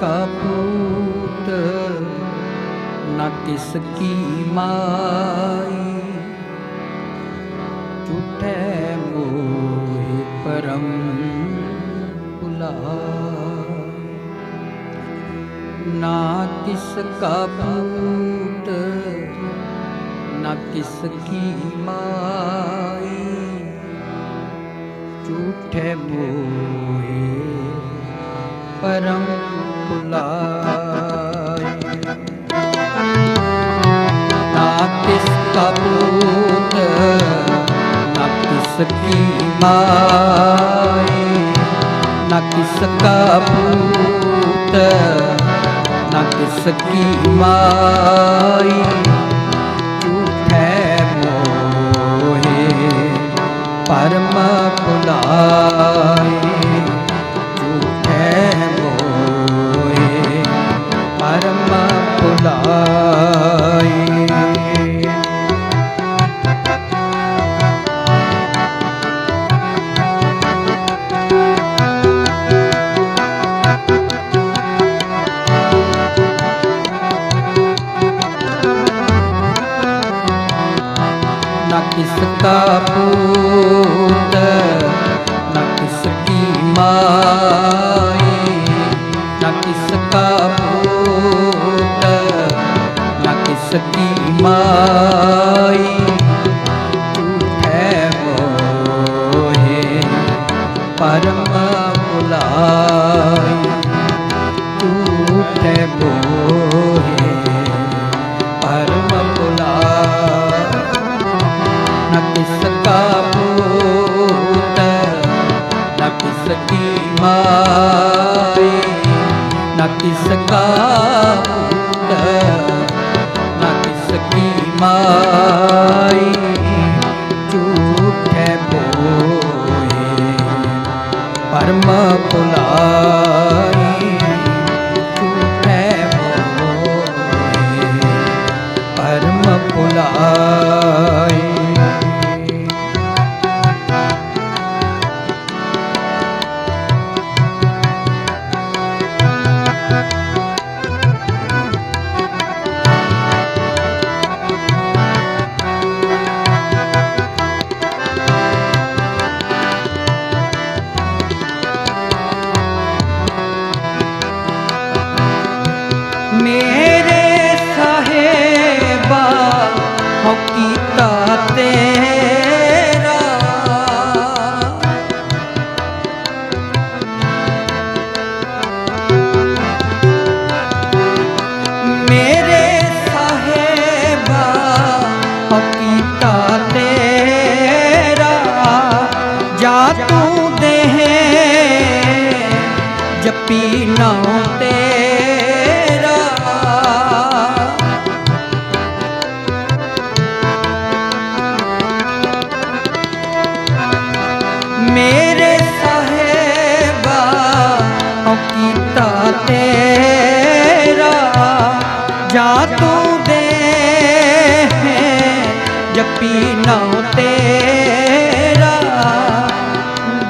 ਕਾ ਨਾ ਕਿਸ ਕੀ ਮਾਈ। ਝੂਠੇ ਮੋਹਿ ਪਰਮ ਭੁਲਾਈ। ਨਾ ਕਿਸ ਕਾ ਨਾ ਕਿਸ ਕੀ ਮਾਈ। ਝੂਠੇ ਮੋਹਿ ਪਰਮ ਭੁਲਾਈ ਨਾ ਕਿਸ ਕਾ ਪੂਤ ਨਾ ਕਿਸ ਕੀ ਮਾਈ ਨਾ ਕਿਸ ਕਾ ਪੂਤ ਨਾ ਕਿਸ ਕੀ ਮਾਈ ਕੀ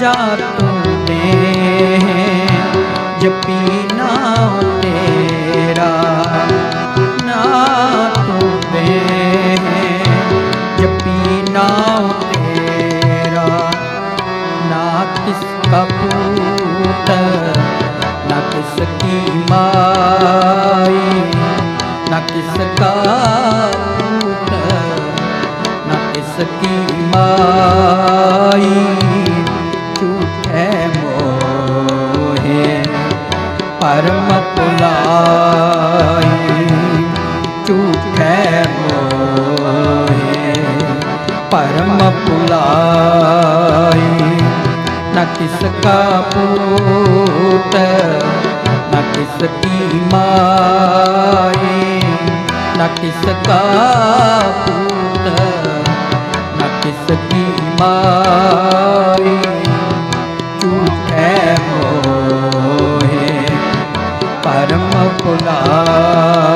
ਜਾ ਤੂੰ ਜਪੀ ਨਾਉ ਤੇਰਾ, ਨਾ ਤੂੰ ਜਪੀ ਨਾਉ ਤੇਰਾ, ਨਾ ਕਿਸ ਕਾ ਪੂਤ, ਨਾ ਕਿਸ ਕੀ ਮਾਈ, ਨਾ ਕਿਸ ਕਾ ਪੂਤ, ਨਾ ਕਿਸ ਕੀ ਮਾਈ। ਪਰਮ ਭੁਲਾਈ ਝੂਠੇ ਮੋਹੇ। ਪਰਮ ਭੁਲਾਈ ਨਾ ਕਿਸ ਕਾ ਪੂਤ, ਨਾ ਕਿਸ ਕੀ ਮਾਈ। ਨਾ ਕਿਸ ਕਾ ਪੂਤ, ਨਾ ਕਿਸ ਕੀ ਮਾਈ। ਪਰਮ ਭੁਲਾਈ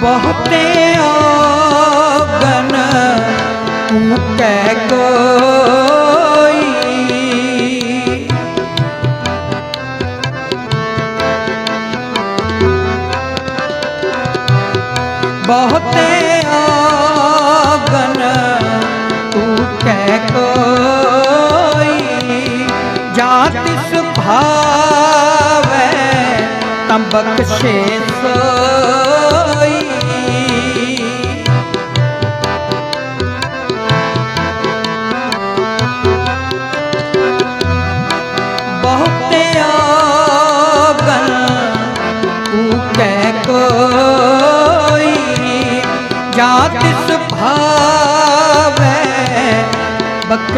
ਬਹੁਤੇ ਔਗਣ ਕੂਕੈ ਕੋਈ। ਬਹੁਤੇ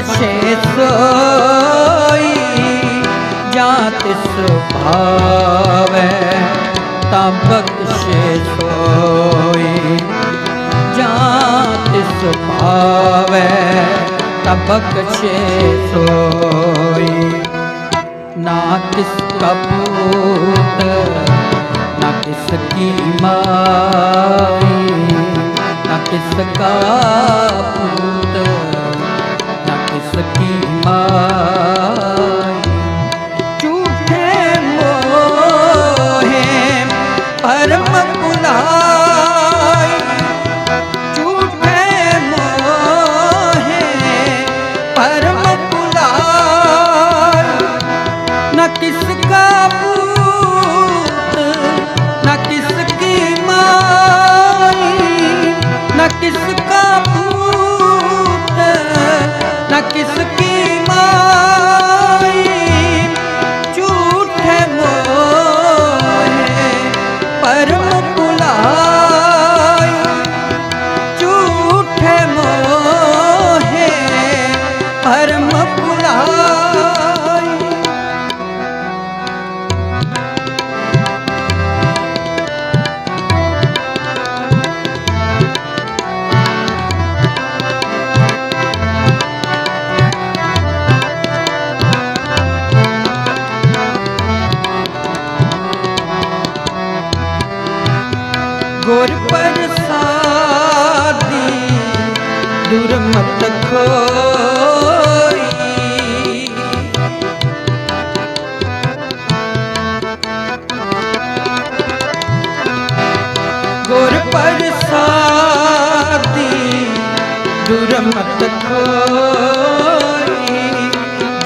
ਬਖਸ਼ੇ ਸੋਈ, ਜਾਂ ਤਿਸ ਭਾਵੈ, ਤਾਂ ਬਖਸ਼ੇ ਸੋਈ। ਜਾਂ ਤਿਸ ਭਾਵੈ, ਤਾਂ ਬਖਸ਼ੇ ਸੋਈ। ਨਾ ਕਿਸ ਕਪੂਤ, ਨਾ ਕਿਸ ਕੀ ਮਾਈ, ਨਾ ਕਿਸ ਕਾ ਪੂਤ। ਕੀ ਮਤ ਖੋਈ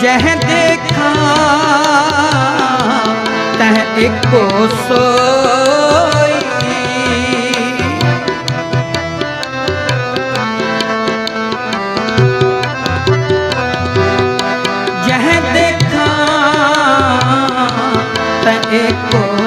ਜਹ ਦੇਖਾਂ ਤਹ ਇੱਕੋ ਸੋਈ। ਜਹ ਦੇਖਾਂ ਤੈ ਏਕੋ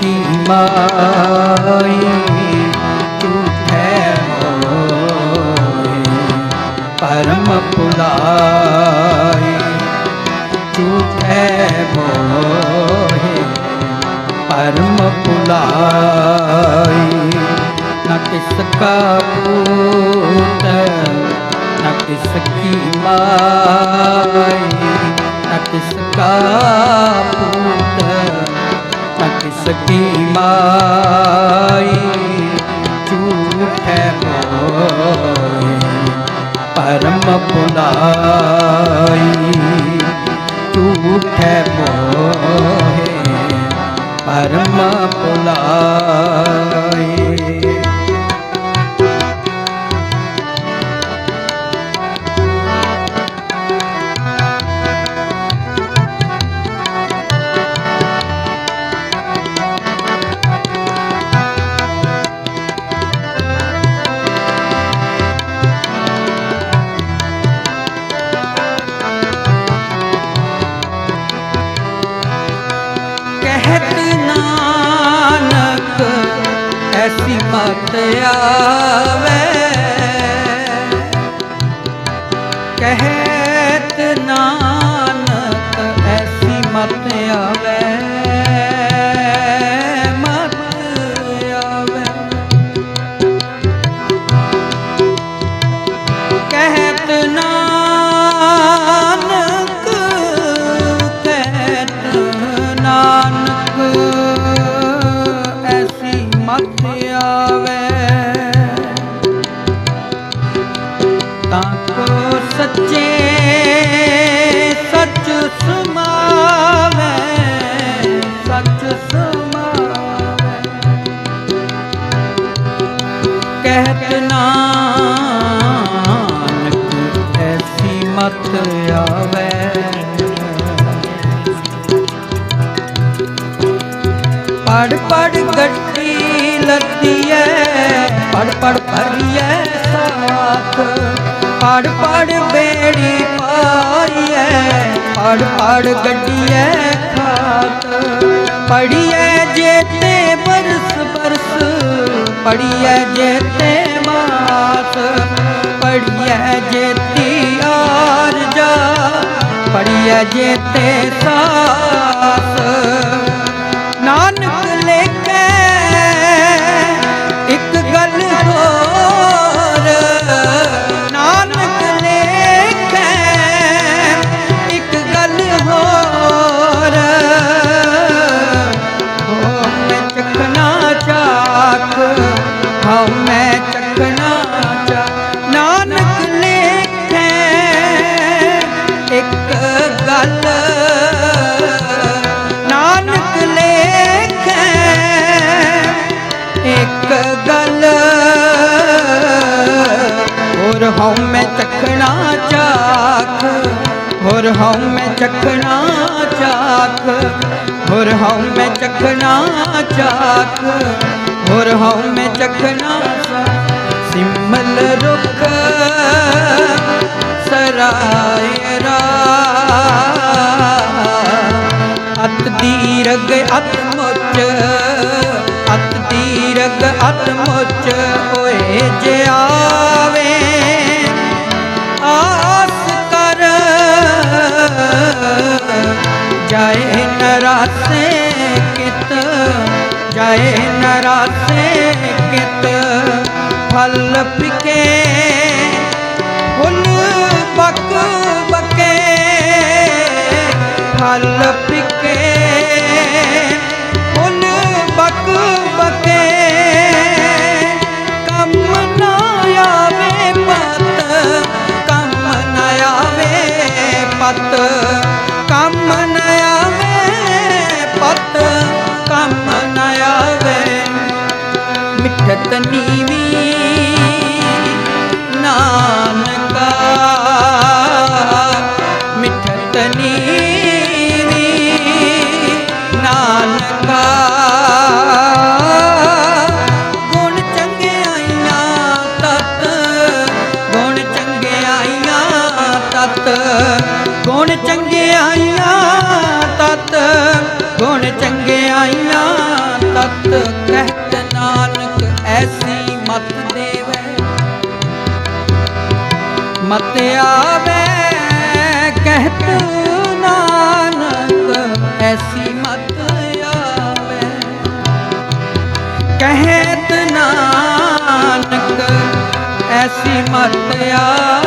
ਕੀ ਮਾਈ ਤੂੰ ਹੈ ਹੋਏ ਪਰਮ ਪੁਲਾਈ ਤੂੰ ਹੈ ਹੋਏ ਪਰਮ ਪੁਲਾਈ ਨਾ ਕਿਸ ਕਾ ਪੂਤ ਨਾ ਕਿਸ ਕੀ ਮਾਈ ਨਾ ਕਿਸ ਕਾ ਪੂਤ ਸਕੀ ਮਾਈ ਝੂਠੇ ਮੋਈ ਪਰਮ ਪੁਨਾਈ। ਝੂਠੇ ਮੋਹੇ ਪਰਮ ਪੁਨਾਈ। ਆਵੇ। ਕਹਿਤ ਨਾਨਕ ਮਤ ਆਵੇ ਮਤ ਨਾ ਐਸੀ ਆਵੇ ਪੜ ਪੜ ਗੱਡੀ ਲੱਦੀਐ, ਪੜ ਪੜ ਭਰੀਐ ਸਾਥ। ਪੜ ਪੜ ਬੇੜੀ ਪਾਈਐ ਪੜ ਪੜ ਗੱਡੀਐ ਖਾਤ। ਪੜੀਐ ਜੇਤੇ ਬਰਸ ਬਰਸ, ਪੜੀਐ ਜੇਤੇ ਮਾਸ ਪੜੀਐ ਜੇਤੀ ਆਰਜਾ ਪੜੀਐ ਜੇਤੇ ਸਾਸ। ਹਉ ਮੈਂ ਚਖਣਾ ਚਾਖ, ਹੋਰ ਹਉ ਮੈਂ ਚਖਣਾ ਚਾਖ, ਹੋਰ ਹਉ ਮੈਂ ਚਖਣਾ ਚਾਖ, ਹੋਰ ਹਉ ਮੈਂ ਚਖਣਾ ਸਿਮਲ ਰੁਖ ਸਰਾਇ ਰਾ ਅਤ ਦੀਰਗ ਅਤ ਮੁੱਚ, ਅਤ ਦੀਰਗ ਅਤ ਮੁੱਚ, ਓਏ ਜੇ ਜਾਏ ਨਰਾਸੇ ਕਿਤ ਜਾਏ ਨਰਾਸੇ ਕਿਤ ਫਲ ਪਿਕੇ ਫੁੱਲ ਬਕ ਬਕੇ ਫਲ ਮਤ ਆਵੇ ਕਹਿਤ ਨਾਨਕ ਐਸੀ ਮਤ ਆਵੇ। ਕਹਿਤ ਨਾਨਕ ਐਸੀ ਮਤ ਆਵੇ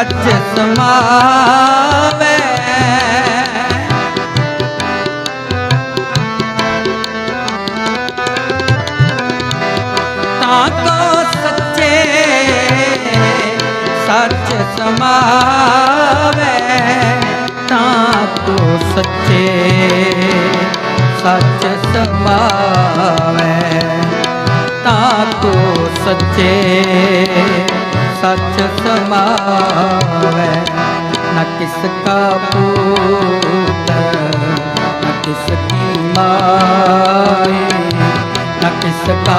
ਸੱਚ ਸਮਾਵੇ। ਤਾਂ ਕੋ ਸੱਚੇ ਸੱਚ ਸਮਾਵੇ। ਤਾਂ ਕੋ ਸੱਚੇ ਸੱਚ ਸਮਾਵੇ। ਤਾਂ ਕੋ ਸੱਚੇ ਸੱਚ ਸਮਾਵੇ ਨਾ ਕਿਸ ਕਾ ਪੂਤ ਨਾ ਕਿਸ ਕੀ ਮਾਈ ਨਾ ਕਿਸ ਕਾ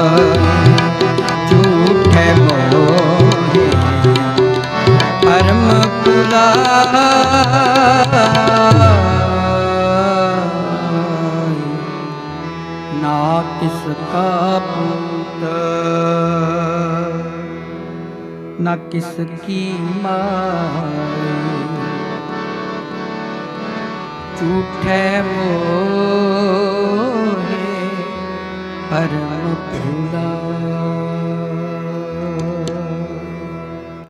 ਕਿਸ ਕੀ ਮਾਈ ਝੂਠੇ ਮੋਹ